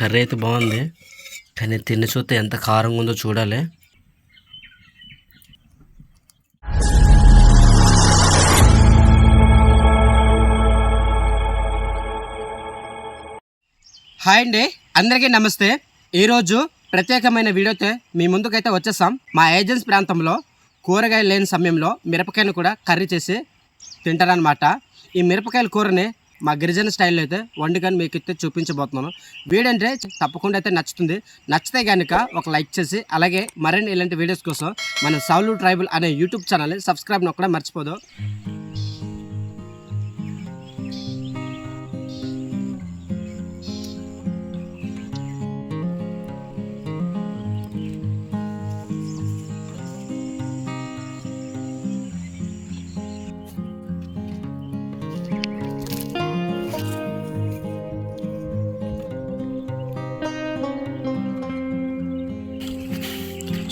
Curry అయితే బాగుంది. కానీ తిని చూస్తే ఎంత కారంగా ఉందో చూడాలి. హాయ్ అండి. అందరికీ నమస్తే. ఈరోజు ప్రత్యేకమైన వీడియోతో మీ ముందుకైతే వచ్చేసాం. మా ఏజెన్సీ ప్రాంతంలో కూరగాయలు లేని సమయంలో మిరపకాయను కూడా కర్రీ చేసి తింటారనమాట ఈ మిరపకాయల కూరని మా గిరిజన స్టైల్లో అయితే వండుకొని మీకు అయితే చూపించబోతున్నాను. వీడియో అంటే తప్పకుండా అయితే నచ్చుతుంది. నచ్చితే కనుక ఒక లైక్ చేసి అలాగే మరిన్ని ఇలాంటి వీడియోస్ కోసం మన సౌలు ట్రైబల్ అనే యూట్యూబ్ ఛానల్ని సబ్స్క్రైబ్ నొక్కడం మర్చిపోదు.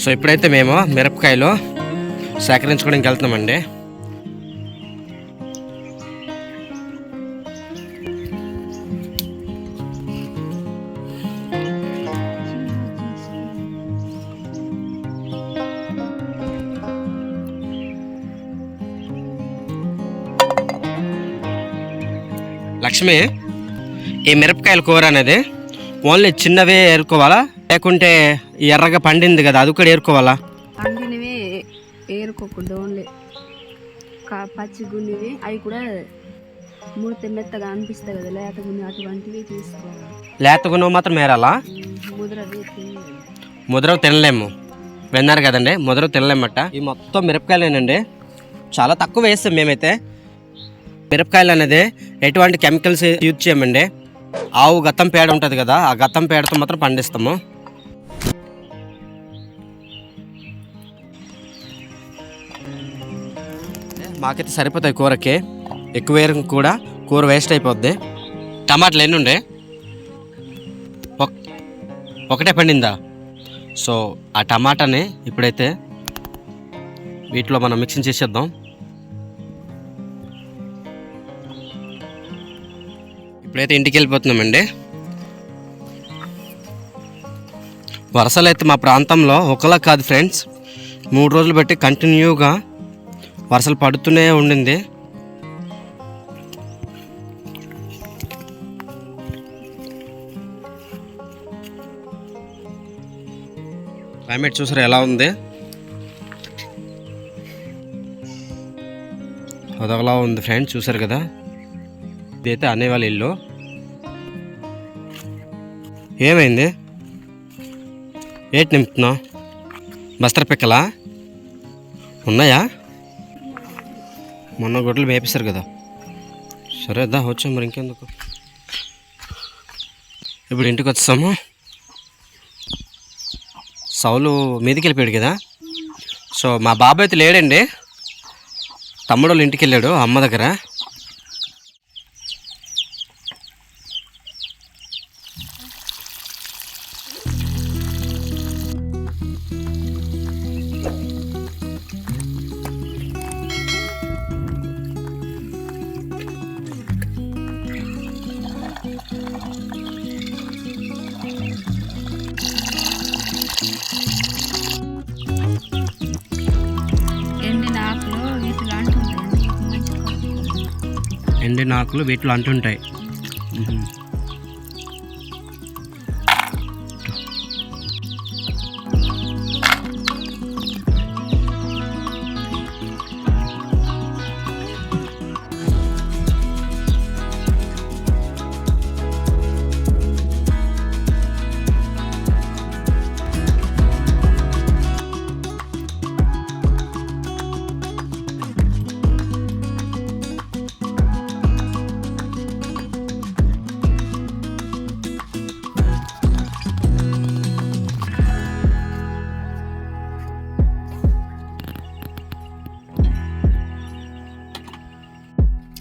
సో ఇప్పుడైతే మేము మిరపకాయలు సేకరించుకోవడానికి వెళ్తున్నామండి. లక్ష్మి ఈ మిరపకాయల కూర అనేది ఓన్లీ చిన్నవే ఏరుకోవాలా? లేకుంటే ఎర్రగా పండింది కదా అది కూడా ఏరుకోవాలా? పండినవి ఏరుకోకూడదు ఓన్లీ కా పచ్చి గున్నివి అవి కూడా ముడితే మెత్తగా అనిపిస్తాయి కదా లేత గున్ని అటువంటివి తీసుకోవాలి. లేత మాత్రం ఏరాలా? ముద్రవి తినలేదు ముద్ర తినలేము. విన్నారు కదండి ముద్ర తినలేమట. ఈ మొత్తం మిరపకాయలేనండి. చాలా తక్కువ వేస్తాం మేమైతే. మిరపకాయలు అనేది ఎటువంటి కెమికల్స్ యూజ్ చేయమండి. ఆవు గత్తం పేడ ఉంటుంది కదా ఆ గత్తం పేడతో మాత్రం పండిస్తాము. మాకైతే సరిపోతాయి కూరకి. ఎక్కువ వేరం కూడా కూర వేస్ట్ అయిపోద్ది. టమాటాలు ఎన్ని ఉండే? ఒక్- ఒకటే పండిందా? సో ఆ టమాటాని ఇప్పుడైతే వీటిలో మనం మిక్సింగ్ చేసేద్దాం. ఇప్పుడైతే ఇంటికి వెళ్ళిపోతున్నామండి. వరుసలు అయితే మా ప్రాంతంలో ఒకలా కాదు ఫ్రెండ్స్. మూడు రోజులు బట్టి కంటిన్యూగా వర్షాలు పడుతూనే ఉండింది. క్లైమేట్ చూసారా ఎలా ఉంది? అదొకలా ఉంది ఫ్రెండ్స్ చూసారు కదా? ఇదైతే అనే వాళ్ళ ఇల్లు. ఏమైంది? ఏటి నింపుతున్నావు? బస్తర పిక్కలా? ఉన్నాయా? మొన్న గొడ్లు మేపేశారు కదా. సరే దా వచ్చాం మరి ఇంకెందుకు? ఇప్పుడు ఇంటికి వచ్చాము సౌలు మీదికి వెళ్ళిపోయాడు కదా. సో మా బాబాయ్ అయితే లేడండి. తమ్ముడు వాళ్ళ ఇంటికి వెళ్ళాడు అమ్మ దగ్గర. నాకులు ఆకులు వీటిలో అంటుంటాయి.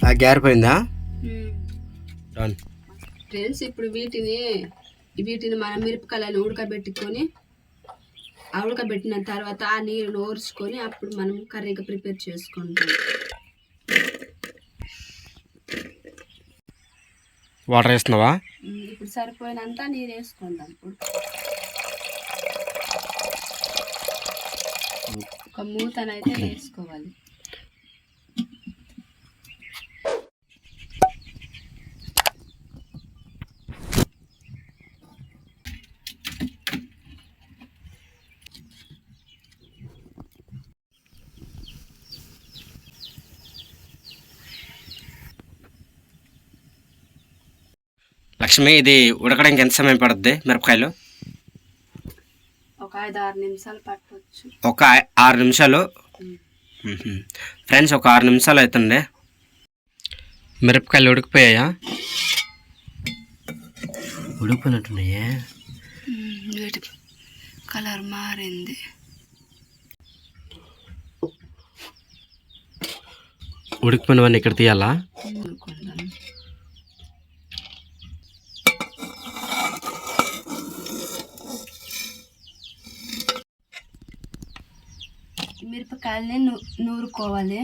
ఆ డన్ ఫ్రెండ్స్ ఇప్పుడు వీటిని వీటిని మనం మిరపకాయలను ఉడకబెట్టుకొని ఆ ఉడకబెట్టిన తర్వాత ఆ నీరును ఓర్చుకొని అప్పుడు మనం కర్రీగా ప్రిపేర్ చేసుకుంటాం. వాటర్ వేస్తున్నావా? ఇప్పుడు సరిపోయినంత నీరు వేసుకుందాం. ఇప్పుడు ఒక మూతనైతే వేసుకోవాలి. లక్ష్మి ఇది ఉడకడానికి ఎంత సమయం పడుద్ది? మిరపకాయలు? ఒక ఐదు ఆరు నిమిషాలు పట్టవచ్చు ఒక ఐ- ఆరు నిమిషాలు. ఫ్రెండ్స్ ఒక ఆరు నిమిషాలు అవుతుండే మిరపకాయలు ఉడికిపోయాయా? ఉడికిపోయినట్టున్నాయే. కలర్ మారింది. ఉడికిపోయినవన్నీ ఇక్కడ తీయాలా? అనుకుందాం మిరపకాయలని నూ నూరుకోవాలి.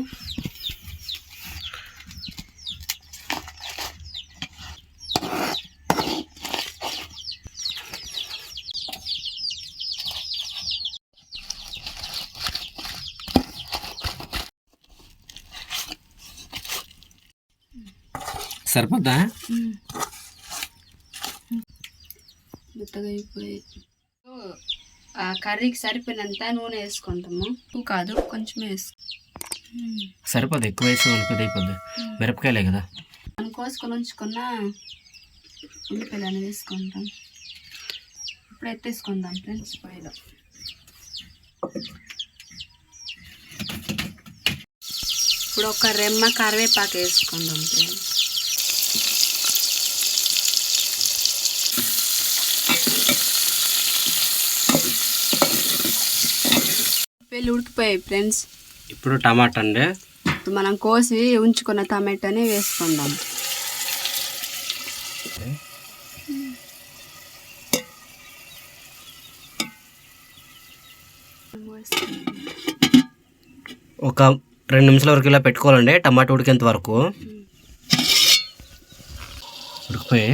సరిపోద్దా? మెత్తగా అయిపోయి ఆ కర్రీకి సరిపోయినంత నూనె వేసుకుంటాము. ఎక్కువ కాదు కొంచెం వేసుకో సరిపోదు ఎక్కువ వేసి ఉడిపోద్ది అయిపోద్ది మిరపకాయలే కదా. మనం కోసుకొని ఉంచుకున్న ఉల్లిపాయలు వేసుకుంటాం. ఇప్పుడు ఎత్తేసుకుందాం ఫ్రెండ్స్ పొయ్యిలో. ఇప్పుడు ఒక రెమ్మ కరివేపాకు వేసుకుందాం ఫ్రెండ్స్. ఉల్లిపాయలు ఉడికిపోయాయి ఫ్రెండ్స్. ఇప్పుడు టమాటా అండి. ఇప్పుడు మనం కోసి ఉంచుకున్న టమాటాని వేసుకుందాం. ఒక రెండు నిమిషాల వరకు ఇలా పెట్టుకోవాలండి టమాటా ఉడికేంత వరకు. ఉడికిపోయి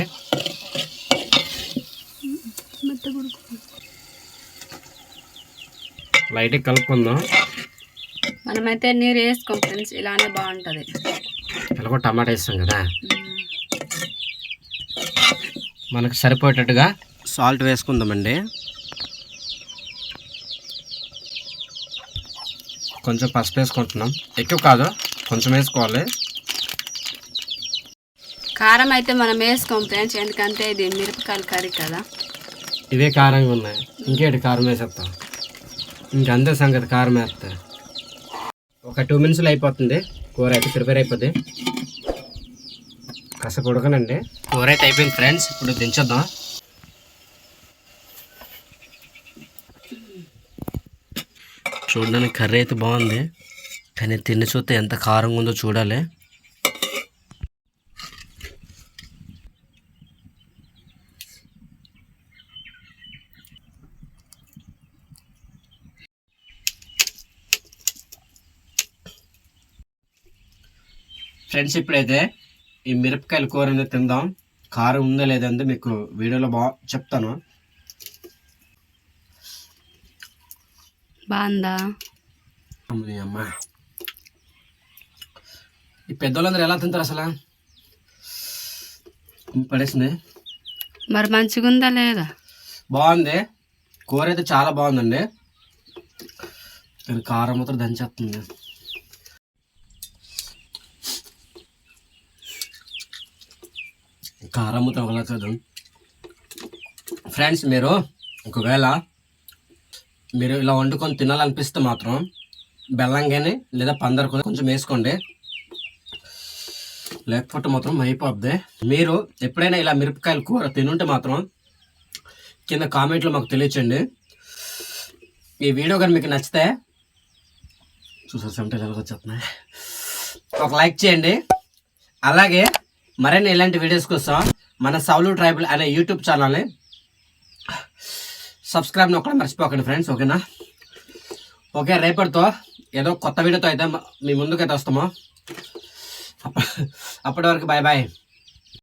లైట్గా కలుపుకుందాం. మనమైతే నీరు వేసుకోం ఫ్రెండ్స్ ఇలానే బాగుంటుంది. ఇలా కూడా టమాటా వేస్తాం కదా. మనకు సరిపోయేటట్టుగా సాల్ట్ వేసుకుందామండి. కొంచెం పసుపు వేసుకుంటున్నాం. ఎక్కువ కాదు కొంచెం వేసుకోవాలి. కారం అయితే మనం వేసుకోం ఫ్రెండ్స్ ఎందుకంటే ఇది మిరపకాయల కర్రీ కదా. ఇవే కారంగా ఉన్నాయి. ఇంకేటి కారం వేసేస్తాం ఇంకంతే సంగతి కారం వేస్తే. ఒక టూ మినిట్స్లో అయిపోతుంది. కూర అయితే ప్రిపేర్ అయిపోద్ది కాసేపు ఉడకనండి. కూర అయితే అయిపోయింది ఫ్రెండ్స్. ఇప్పుడు దించేద్దాం. చూడడానికి కర్రీ అయితే బాగుంది. కానీ తిని చూస్తే ఎంత కారంగా ఉందో చూడాలి. ఫ్రెండ్స్ ఇప్పుడైతే ఈ మిరపకాయల కూర అనేది తిందాం. కారం ఉందా లేదంటే మీకు వీడియోలో బా చెప్తాను. బాగుందా? అమ్మ. ఈ పెద్దోళ్ళందరూ ఎలా తింటారు అసలు? పడేసింది. మరి మంచిగా ఉందా లేదా? బాగుంది. కూర అయితే చాలా బాగుందండి. కారం మాత్రం దంచేస్తుంది. కారము మాత్రం ఫ్రెండ్స్ మీరు ఒకవేళ మీరు ఇలా వండుకొని తినాలనిపిస్తే మాత్రం బెల్లం కానీ లేదా పందరు కూడా కొంచెం వేసుకోండి. లేకపోతే మాత్రం అయిపోద్ది. మీరు ఎప్పుడైనా ఇలా మిరపకాయలు కూర తినుంటే మాత్రం కింద కామెంట్లో మాకు తెలియచండి ఈ వీడియో కానీ మీకు నచ్చితే చూసారు సెంటర్ ఎలాగొచ్చేస్తున్నాయి ఒక లైక్ చేయండి. అలాగే మరిన్ని ఇలాంటి వీడియోస్ కోసం మన సౌలు ట్రైబల్ అనే యూట్యూబ్ ఛానల్ని సబ్స్క్రైబ్ నొక్కడం మర్చిపోకండి ఫ్రెండ్స్ ఓకేనా? ఓకే రేపటితో ఏదో కొత్త వీడియోతో అయితే మీ ముందుకైతే వస్తాము. అప్ప- అప్పటి వరకు బాయ్ బాయ్